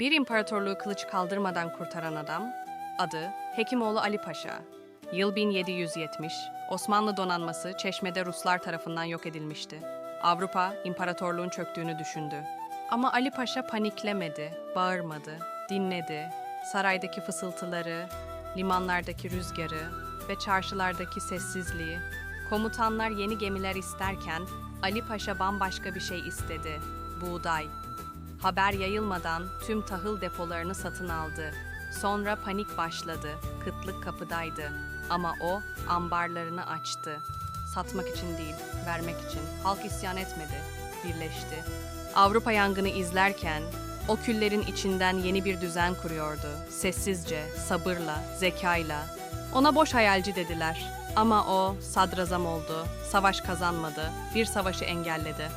Bir imparatorluğu kılıç kaldırmadan kurtaran adam, adı Hekimoğlu Ali Paşa. Yıl 1770, Osmanlı donanması Çeşme'de Ruslar tarafından yok edilmişti. Avrupa, imparatorluğun çöktüğünü düşündü. Ama Ali Paşa paniklemedi, bağırmadı, dinledi. Saraydaki fısıltıları, limanlardaki rüzgarı ve çarşılardaki sessizliği. Komutanlar yeni gemiler isterken Ali Paşa bambaşka bir şey istedi. Buğday. Haber yayılmadan tüm tahıl depolarını satın aldı. Sonra panik başladı. Kıtlık kapıdaydı. Ama o ambarlarını açtı. Satmak için değil, vermek için. Halk isyan etmedi, birleşti. Avrupa yangını izlerken o küllerin içinden yeni bir düzen kuruyordu. Sessizce, sabırla, zekayla. Ona boş hayalci dediler. Ama o sadrazam oldu, savaş kazanmadı, bir savaşı engelledi.